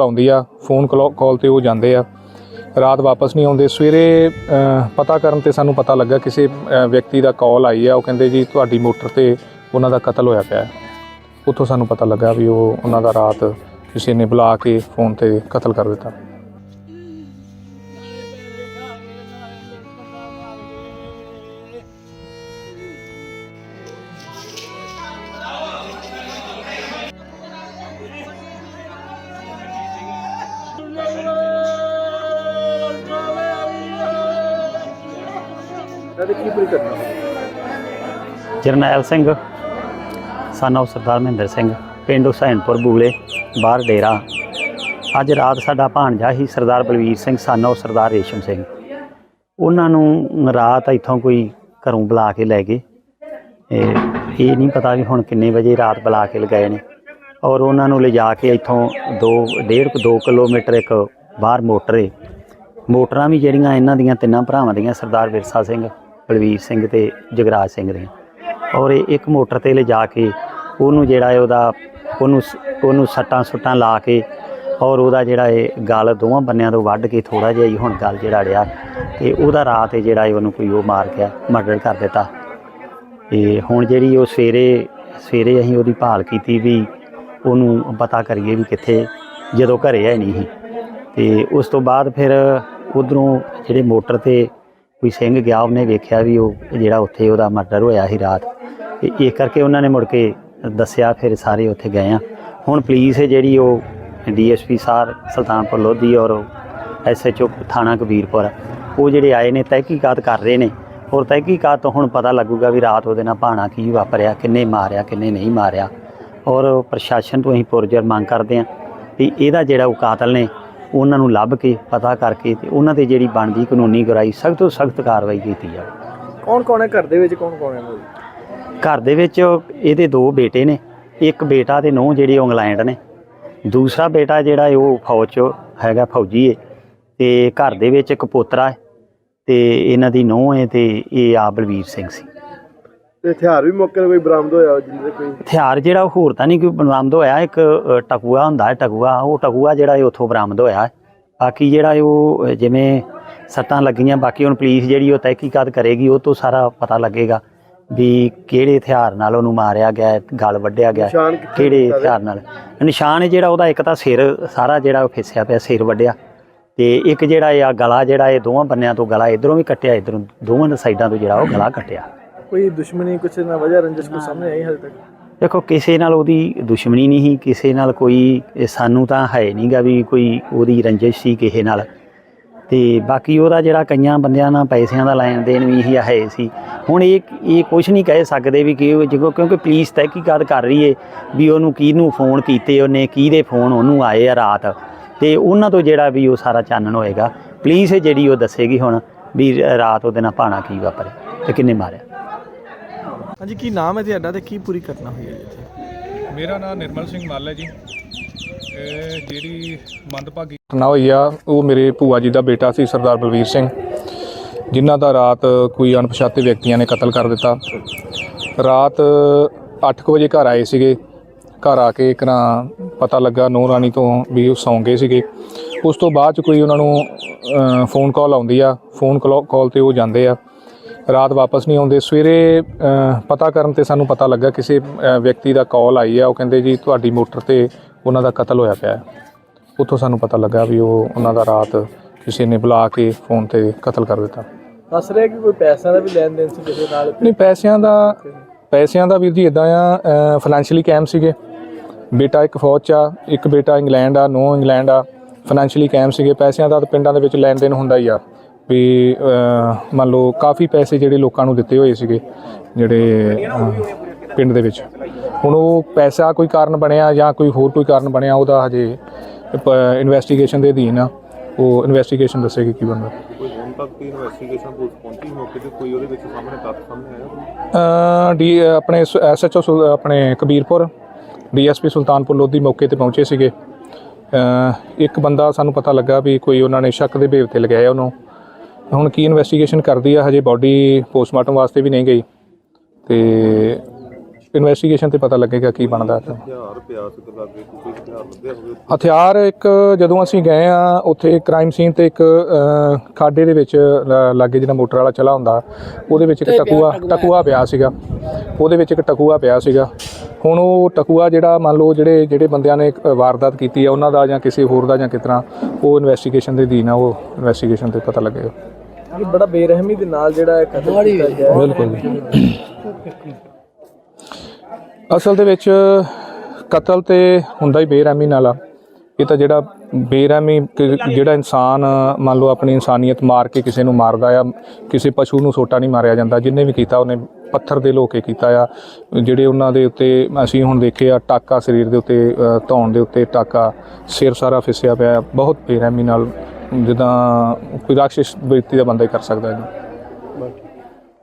ਲਾਉਂਦੀ ਆ phone call ਤੇ ਉਹ ਜਾਂਦੇ ਆ। ਰਾਤ ਵਾਪਸ ਨਹੀਂ ਆਉਂਦੇ। ਸਵੇਰੇ ਪਤਾ ਕਰਨ ਤੇ ਸਾਨੂੰ ਪਤਾ ਲੱਗਾ ਕਿਸੇ ਵਿਅਕਤੀ ਦਾ ਕਾਲ ਆਈ ਆ। ਉਹ ਕਹਿੰਦੇ ਜੀ, ਤੁਹਾਡੀ ਮੋਟਰ ਤੇ ਉਹਨਾਂ ਦਾ ਕਤਲ ਹੋਇਆ ਪਿਆ। ਉੱਥੋਂ ਸਾਨੂੰ ਪਤਾ ਲੱਗਾ ਵੀ ਉਹ ਉਹਨਾਂ ਦਾ ਰਾਤ ਕਿਸੇ ਨੇ ਬੁਲਾ ਕੇ ਫੋਨ ਤੇ ਕਤਲ ਕਰ ਦਿੱਤਾ। ਜਰਨੈਲ ਸਿੰਘ, son of ਸਰਦਾਰ ਮਹਿੰਦਰ ਸਿੰਘ, ਪਿੰਡ ਹੁਸੈਨਪੁਰ ਬੂਲੇ, ਬਾਹਰ ਡੇਰਾ। ਅੱਜ ਰਾਤ ਸਾਡਾ ਭਾਣਜਾ ਹੀ ਸਰਦਾਰ ਬਲਵੀਰ ਸਿੰਘ, son of ਸਰਦਾਰ ਰੇਸ਼ਮ ਸਿੰਘ। ਉਹਨਾਂ ਨੂੰ ਰਾਤ ਇੱਥੋਂ ਕੋਈ ਘਰੋਂ ਬੁਲਾ ਕੇ ਲੈ ਗਏ। ਇਹ ਇਹ ਨਹੀਂ ਪਤਾ ਵੀ ਹੁਣ ਕਿੰਨੇ ਵਜੇ ਰਾਤ ਬੁਲਾ ਕੇ ਲਗਾਏ ਨੇ। ਔਰ ਉਹਨਾਂ ਨੂੰ ਲਿਜਾ ਕੇ ਇੱਥੋਂ 2 1.5 2 ਕਿਲੋਮੀਟਰ ਇੱਕ ਬਾਹਰ ਮੋਟਰ ਏ। ਮੋਟਰਾਂ ਵੀ ਜਿਹੜੀਆਂ ਇਹਨਾਂ ਦੀਆਂ ਤਿੰਨਾਂ ਭਰਾਵਾਂ ਦੀਆਂ, ਸਰਦਾਰ ਵਿਰਸਾ ਸਿੰਘ। ਬਲਵੀਰ ਸਿੰਘ ਤੇ ਜਗਰਾਜ ਸਿੰਘ ਨੇ। ਔਰ ਇਹ ਇੱਕ ਮੋਟਰ ਤੇ ਲਿਜਾ ਕੇ ਉਹਨੂੰ ਜਿਹੜਾ ਹੈ ਉਹਦਾ ਉਹਨੂੰ ਸ- ਉਹਨੂੰ ਸੱਟਾਂ ਸੁੱਟਾਂ ਲਾ ਕੇ ਔਰ ਉਹਦਾ ਜਿਹੜਾ ਇਹ ਗਲ ਦੋਵਾਂ ਬੰਨਿਆਂ ਤੋਂ ਵੱਢ ਕੇ ਥੋੜਾ ਜਿਹਾ ਹੀ ਹੁਣ ਗਲ ਜਿਹੜਾ ਅੜਿਆ ਤੇ ਉਹਦਾ ਰਾਤ ਇਹ ਜਿਹੜਾ ਹੈ ਉਹਨੂੰ ਕੋਈ ਉਹ ਮਾਰ ਗਿਆ, ਮਰਡਰ ਕਰ ਦਿੱਤਾ। ਤੇ ਹੁਣ ਜਿਹੜੀ ਉਹ ਸਵੇਰੇ ਸਵੇਰੇ ਅਸੀਂ ਉਹਦੀ ਭਾਲ ਕੀਤੀ ਵੀ ਉਹਨੂੰ ਪਤਾ ਕਰੀਏ ਵੀ ਕਿੱਥੇ, ਜਦੋਂ ਘਰੇ ਹੈ ਨਹੀਂ ਸੀ। ਤੇ ਉਸ ਤੋਂ ਬਾਅਦ ਫਿਰ ਉਧਰੋਂ ਜਿਹੜੇ ਮੋਟਰ ਤੇ ਕੋਈ ਸਿੰਘ ਗਿਆ, ਉਹਨੇ ਵੇਖਿਆ ਵੀ ਉਹ ਜਿਹੜਾ ਉੱਥੇ ਉਹਦਾ ਮਰਡਰ ਹੋਇਆ ਸੀ ਰਾਤ। ਤੇ ਇਸ ਕਰਕੇ ਉਹਨਾਂ ਨੇ ਮੁੜ ਕੇ ਦੱਸਿਆ, ਫਿਰ ਸਾਰੇ ਉੱਥੇ ਗਏ ਆ। ਹੁਣ ਪੁਲਿਸ ਹੈ ਜਿਹੜੀ ਉਹ ਡੀਐਸਪੀ ਸਾਰ ਸੁਲਤਾਨਪੁਰ ਲੋਧੀ ਔਰ ਐਸਐਚਓ ਥਾਣਾ ਕਬੀਰਪੁਰ। ਉਹ ਜਿਹੜੇ ਆਏ ਨੇ, ਤਹਿਕੀਕਾਤ ਕਰ ਰਹੇ ਨੇ। ਔਰ ਤਹਿਕੀਕਾਤ ਤੋਂ ਹੁਣ ਪਤਾ ਲੱਗੂਗਾ ਵੀ ਰਾਤ ਉਹਦੇ ਨਾਲ ਭਾਣਾ ਕੀ ਵਾਪਰਿਆ, ਕਿੰਨੇ ਮਾਰਿਆ, ਕਿੰਨੇ ਨਹੀਂ ਮਾਰਿਆ। ਔਰ ਪ੍ਰਸ਼ਾਸਨ ਤੋਂ ਅਸੀਂ ਪੁਰਜਰ ਮੰਗ ਕਰਦੇ ਹਾਂ ਵੀ ਇਹਦਾ ਜਿਹੜਾ ਉਹ ਕਾਤਲ ਨੇ ਉਹਨਾਂ ਨੂੰ ਲੱਭ ਕੇ ਪਤਾ ਕਰਕੇ ਤੇ ਉਹਨਾਂ ਤੇ ਜਿਹੜੀ ਬਣਦੀ ਕਾਨੂੰਨੀ ਗਰਾਈ ਸਖਤ ਤੋਂ ਸਖਤ ਕਾਰਵਾਈ ਕੀਤੀ ਜਾਵੇ। ਕੌਣ ਕੌਣ ਹੈ ਘਰ ਦੇ ਵਿੱਚ ਕੌਣ ਕੌਣ ਹੈ ਲੋਕ? ਘਰ ਦੇ ਵਿੱਚ ਇਹਦੇ ਦੋ ਬੇਟੇ ਨੇ ਇੱਕ ਬੇਟਾ ਤੇ ਨੂੰਹ ਜਿਹੜੀ ਉਹ ਇੰਗਲੈਂਡ ਨੇ। ਦੂਸਰਾ ਬੇਟਾ ਜਿਹੜਾ ਹੈ ਉਹ ਫੌਜ 'ਚ ਹੈਗਾ ਫੌਜੀ ਹੈ ਤੇ ਘਰ ਦੇ ਵਿੱਚ ਇੱਕ ਪੋਤਰਾ ਹੈ ਤੇ ਇਹਨਾਂ ਦੀ ਨੂੰਹ ਹੈ ਤੇ ਇਹ ਆ ਬਲਵੀਰ ਸਿੰਘ ਸੀ। ਤੇ ਹਥਿਆਰ ਵੀ ਮੌਕੇ ਤੇ ਕੋਈ ਬਰਾਮਦ ਹੋਇਆ ਜਿਹਦੇ ਕੋਈ? ਹਥਿਆਰ ਜਿਹੜਾ ਉਹ ਹੋਰ ਤਾਂ ਨਹੀਂ ਕੋਈ ਬਰਾਮਦ ਹੋਇਆ ਇੱਕ ਅ, ਟਕੂਆ ਹੁੰਦਾ ਹੈ ਟਕੂਆ। ਉਹ ਟਕੂਆ ਜਿਹੜਾ ਇਹ ਉੱਥੋਂ ਬਰਾਮਦ ਹੋਇਆ ਹੈ। ਬਾਕੀ ਜਿਹੜਾ ਇਹ ਉਹ ਅ, ਜਿਵੇਂ ਸੱਟਾਂ ਲੱਗੀਆਂ ਬਾਕੀ ਹੁਣ ਪੁਲਿਸ ਜਿਹੜੀ ਉਹ ਤਹਿਕੀਕਾਤ ਕਰੇਗੀ ਉਹ ਤੋਂ ਸਾਰਾ ਪਤਾ ਲੱਗੇਗਾ ਵੀ ਕਿਹੜੇ ਹਥਿਆਰ ਨਾਲ ਉਹਨੂੰ ਮਾਰਿਆ ਗਿਆ ਹੈ, ਗਲ ਵੱਢਿਆ ਗਿਆ ਹੈ, ਨਿਸ਼ਾਨ ਕਿੱਥੇ ਕਿਹੜੇ ਹਥਿਆਰ ਨਾਲ। ਨਿਸ਼ਾਨ ਹੈ ਜਿਹੜਾ ਉਹਦਾ ਇੱਕ ਤਾਂ ਸਿਰ ਸਾਰਾ ਜਿਹੜਾ ਉਹ ਫਿਸਿਆ ਪਿਆ ਸਿਰ ਵੱਢਿਆ। ਤੇ ਇੱਕ ਜਿਹੜਾ ਇਹ ਆ ਗਲਾ ਜਿਹੜਾ ਇਹ ਦੋਵਾਂ ਬੰਨਿਆਂ ਤੋਂ ਗਲਾ ਇਧਰੋਂ ਵੀ ਕੱਟਿਆ ਇਧਰੋਂ ਦੋਵਾਂ ਸਾਈਡਾਂ ਤੋਂ ਜਿਹੜਾ ਉਹ ਗਲਾ ਕੱਟਿਆ। ਕੋਈ ਦੁਸ਼ਮਣੀ ਕੁਛ ਨਾ ਵਜ੍ਹਾ ਰੰਜਿਸ਼ ਕੋ ਸਾਹਮਣੇ ਆਈ ਹਾਲੇ ਤੱਕ? ਦੇਖੋ ਕਿਸੇ ਨਾਲ ਉਹਦੀ ਦੁਸ਼ਮਣੀ ਨਹੀਂ ਸੀ ਕਿਸੇ ਨਾਲ ਕੋਈ ਇਹ ਸਾਨੂੰ ਤਾਂ ਹੈ ਨਹੀਂਗਾ ਵੀ ਕੋਈ ਉਹਦੀ ਰੰਜਿਸ਼ ਸੀ ਕਿਸੇ ਨਾਲ। ਤੇ ਬਾਕੀ ਉਹਦਾ ਜਿਹੜਾ ਕਈਆਂ ਬੰਦਿਆਂ ਨਾਲ ਪੈਸਿਆਂ ਦਾ ਲੈਣ ਦੇਣ ਵੀ ਹੀ ਹੈ ਸੀ। ਹੁਣ ਇਹ ਇਹ ਕੁਝ ਨਹੀਂ ਕਹਿ ਸਕਦੇ ਵੀ ਕਿ ਉਹ ਜਦੋਂ ਕਿਉਂਕਿ ਪੁਲਿਸ ਤਹਿਕੀਕਾਤ ਕਰ ਰਹੀ ਏ ਵੀ ਉਹਨੂੰ ਕਿਹਨੂੰ ਫੋਨ ਕੀਤੇ ਉਹਨੇ ਕਿਹਦੇ ਫੋਨ ਉਹਨੂੰ ਆਏ ਆ ਰਾਤ। ਤੇ ਉਹਨਾਂ ਤੋਂ ਜਿਹੜਾ ਵੀ ਉਹ ਸਾਰਾ ਚਾਨਣ ਹੋਏਗਾ। ਪੁਲਿਸ ਜਿਹੜੀ ਉਹ ਦੱਸੇਗੀ ਹੁਣ ਵੀ ਰਾਤ ਉਹਦੇ ਨਾਲ ਭਾਣਾ ਕੀ ਵਾਪਰਿਆ ਤੇ ਕਿੰਨੇ ਮਾਰਿਆ। ਹਾਂਜੀ ਕੀ ਨਾਮ ਹੈ ਤੁਹਾਡਾ ਤੇ ਕੀ ਪੂਰੀ ਘਟਨਾ ਹੋਈ ਹੈ ਜੀ ਇੱਥੇ? ਮੇਰਾ ਨਾਮ ਨਿਰਮਲ ਸਿੰਘ ਮੱਲ ਹੈ ਜੀ। ਇਹ ਜਿਹੜੀ ਮੰਦਭਾਗੀ ਘਟਨਾ ਹੋਈ ਆ ਉਹ ਮੇਰੇ ਭੂਆ ਜੀ ਦਾ ਬੇਟਾ ਸੀ ਸਰਦਾਰ ਬਲਵੀਰ ਸਿੰਘ ਜਿਨ੍ਹਾਂ ਦਾ ਰਾਤ ਕੋਈ ਅਣਪਛਾਤੇ ਵਿਅਕਤੀਆਂ ਨੇ ਕਤਲ ਕਰ ਦਿੱਤਾ। ਰਾਤ 8:00 ਵਜੇ ਘਰ ਆਏ ਸੀਗੇ। ਘਰ ਆ ਕੇ ਇਕਨਾ ਪਤਾ ਲੱਗਾ ਨੂਰ ਰਾਣੀ ਤੋਂ ਵੀ ਉਹ ਸੌਂ ਗਏ ਸੀਗੇ। ਉਸ ਤੋਂ ਬਾਅਦ ਚ ਕੋਈ ਉਹਨਾਂ ਨੂੰ ਫੋਨ ਕਾਲ ਆਉਂਦੀ ਆ। ਫੋਨ ਕਾਲ ਤੇ ਉਹ ਜਾਂਦੇ ਆ। ਰਾਤ ਵਾਪਸ ਨਹੀਂ ਆਉਂਦੇ। ਸਵੇਰੇ ਪਤਾ ਕਰਨ ਤੇ ਸਾਨੂੰ ਪਤਾ ਲੱਗਾ ਕਿਸੇ ਵਿਅਕਤੀ ਦਾ ਕਾਲ ਆਈ ਆ। ਉਹ ਕਹਿੰਦੇ ਜੀ ਤੁਹਾਡੀ ਮੋਟਰ ਤੇ ਉਹਨਾਂ ਦਾ ਕਤਲ ਹੋਇਆ ਪਿਆ। ਹੈ। ਉੱਥੋਂ ਸਾਨੂੰ ਪਤਾ ਲੱਗਾ ਵੀ ਉਹ ਉਹਨਾਂ ਦਾ ਰਾਤ ਕਿਸੇ ਨੇ ਬੁਲਾ ਕੇ ਫੋਨ ਤੇ ਕਤਲ ਕਰ ਦਿੱਤਾ। ਦੱਸ ਰਿਹਾ ਕਿ ਕੋਈ ਪੈਸਾ ਦਾ ਵੀ ਲੈਣ ਦੇਣ ਸੀ ਕਿਸੇ ਨਾਲ? ਨਹੀਂ ਪੈਸਿਆਂ ਦਾ ਪੈਸਿਆਂ ਦਾ ਵੀਰ ਜੀ ਇਦਾਂ ਆ ਫਾਈਨੈਂਸ਼ੀਅਲੀ ਕੈਮ ਸੀਗੇ। ਬੇਟਾ ਇੱਕ ਫੌਜ ਚ ਆ ਇੱਕ ਬੇਟਾ ਇੰਗਲੈਂਡ ਆ ਨੋ ਇੰਗਲੈਂਡ ਆ। ਫਾਈਨੈਂਸ਼ੀਅਲੀ ਕੈਮ ਸੀਗੇ। ਪੈਸਿਆਂ ਦਾ ਤਾਂ ਪਿੰਡਾਂ ਦੇ ਵਿੱਚ ਲੈਣ ਦੇਣ ਹੁੰਦਾ ਹੀ ਆ। ਵੀ ਮੰਨ ਲਓ ਕਾਫੀ ਪੈਸੇ ਜਿਹੜੇ ਲੋਕਾਂ ਨੂੰ ਦਿੱਤੇ ਹੋਏ ਸੀਗੇ ਜਿਹੜੇ ਪਿੰਡ ਦੇ ਵਿੱਚ। ਹੁਣ ਉਹ ਪੈਸਾ ਕੋਈ ਕਾਰਨ ਬਣਿਆ ਜਾਂ ਕੋਈ ਹੋਰ ਕੋਈ ਕਾਰਨ ਬਣਿਆ ਉਹਦਾ ਹਜੇ ਇਨਵੈਸਟੀਗੇਸ਼ਨ ਦੇ ਅਧੀਨ ਆ। ਉਹ ਇਨਵੈਸਟੀਗੇਸ਼ਨ ਦੱਸੇਗੀ ਕੀ ਬਣਦਾ। ਕੋਈ ਹੁਣ ਤੱਕ ਦੀ ਇਨਵੈਸਟੀਗੇਸ਼ਨ ਪੁਲਿਸ ਪਹੁੰਚੀ ਮੌਕੇ ਤੇ? ਕੋਈ ਉਹਦੇ ਵਿੱਚ ਸਾਹਮਣੇ ਤੱਥ ਸਾਹਮਣੇ ਆਇਆ ਅ, ਡੀ ਆਪਣੇ ਐਸਐਚਓ ਆਪਣੇ ਕਬੀਰਪੁਰ ਡੀਐਸਪੀ ਸੁਲਤਾਨਪੁਰ ਲੋਧੀ ਮੌਕੇ ਤੇ ਪਹੁੰਚੇ ਸੀਗੇ। ਇੱਕ ਬੰਦਾ ਸਾਨੂੰ ਪਤਾ ਲੱਗਾ ਵੀ ਕੋਈ ਉਹਨਾਂ ਨੇ ਸ਼ੱਕ ਦੇ ਭੇਵ ਤੇ ਲਗਾਇਆ ਉਹਨੂੰ। ਹੁਣ ਕੀ ਇਨਵੈਸਟੀਗੇਸ਼ਨ ਕਰਦੀ ਆ ਹਜੇ ਬਾਡੀ ਪੋਸਟਮਾਰਟਮ ਵਾਸਤੇ ਵੀ ਨਹੀਂ ਗਈ। ਤੇ ਇਨਵੈਸਟੀਗੇਸ਼ਨ ਤੇ ਪਤਾ ਲੱਗੇਗਾ ਕੀ ਬਣਦਾ ਹੈ ਹਥਿਆਰ ਪਿਆ ਸੀ ਤੇ ਲੱਗੇ ਕੋਈ ਹਥਿਆਰ ਲੱਭਿਆ ਹੋਵੇ ਹਥਿਆਰ ਇੱਕ ਜਦੋਂ ਅਸੀਂ ਗਏ ਆ ਉੱਥੇ ਕ੍ਰਾਈਮ ਸੀਨ ਤੇ ਇੱਕ ਖਾਡੇ ਦੇ ਵਿੱਚ ਲਾਗੇ ਜਿਹੜਾ ਮੋਟਰ ਵਾਲਾ ਚਲਾ ਹੁੰਦਾ ਉਹਦੇ ਵਿੱਚ ਇੱਕ ਟਕੂਆ ਟਕੂਆ। ਪਿਆ ਸੀਗਾ। ਉਹਦੇ ਵਿੱਚ ਇੱਕ ਟਕੂਆ ਪਿਆ ਸੀਗਾ। ਹੁਣ ਉਹ ਟਕੂਆ ਜਿਹੜਾ ਮੰਨ ਲਓ ਜਿਹੜੇ ਜਿਹੜੇ ਬੰਦਿਆਂ ਨੇ ਵਾਰਦਾਤ ਕੀਤੀ ਆ ਉਹਨਾਂ ਦਾ ਜਾਂ ਕਿਸੇ ਹੋਰ ਦਾ ਜਾਂ ਕਿਤਨਾ ਉਹ ਇਨਵੈਸਟੀਗੇਸ਼ਨ ਦੇ ਅਧੀਨ ਆ ਉਹ ਇਨਵੈਸਟੀਗੇਸ਼ਨ ਤੇ ਪਤਾ ਲੱਗੇਗਾ। ਇਹ ਬੜਾ ਬੇਰਹਿਮੀ ਦੇ ਨਾਲ ਜਿਹੜਾ ਇਹ ਕਤਲ ਕੀਤਾ ਗਿਆ ਹੈ। ਬਿਲਕੁਲ ਅਸਲ ਦੇ ਵਿੱਚ ਕਤਲ ਤੇ ਹੁੰਦਾ ਹੀ ਬੇਰਹਿਮੀ ਨਾਲ ਆ। ਇਹ ਤਾਂ ਜਿਹੜਾ ਬੇਰਹਿਮੀ ਕਿ- ਜਿਹੜਾ ਇਨਸਾਨ ਮੰਨ ਲਓ ਆਪਣੀ ਇਨਸਾਨੀਅਤ ਮਾਰ ਕੇ ਕਿਸੇ ਨੂੰ ਮਾਰਦਾ ਆ ਕਿਸੇ ਪਸ਼ੂ ਨੂੰ ਸੋਟਾ ਨਹੀਂ ਮਾਰਿਆ ਜਾਂਦਾ ਜਿੰਨੇ ਵੀ ਕੀਤਾ ਉਹਨੇ ਪੱਥਰ ਦੇ ਲੋਕੇ ਕੀਤਾ ਆ ਜਿਹੜੇ ਉਹਨਾਂ ਦੇ ਉੱਤੇ ਅਸੀਂ ਹੁਣ ਦੇਖਿਆ ਟਾਕਾ ਸਰੀਰ ਦੇ ਉੱਤੇ ਅ, ਧੌਣ ਦੇ ਉੱਤੇ ਟਾਕਾ ਸਿਰ ਸਾਰਾ ਫਿਸਿਆ ਪਿਆ ਬਹੁਤ ਬੇਰਹਿਮੀ ਨਾਲ ਜਿੱਦਾਂ ਕੋਈ ਰਾਕਸ਼ਸ ਵਿਅਕਤੀ ਦਾ ਬੰਦਾ ਹੀ ਕਰ ਸਕਦਾ ਹੈ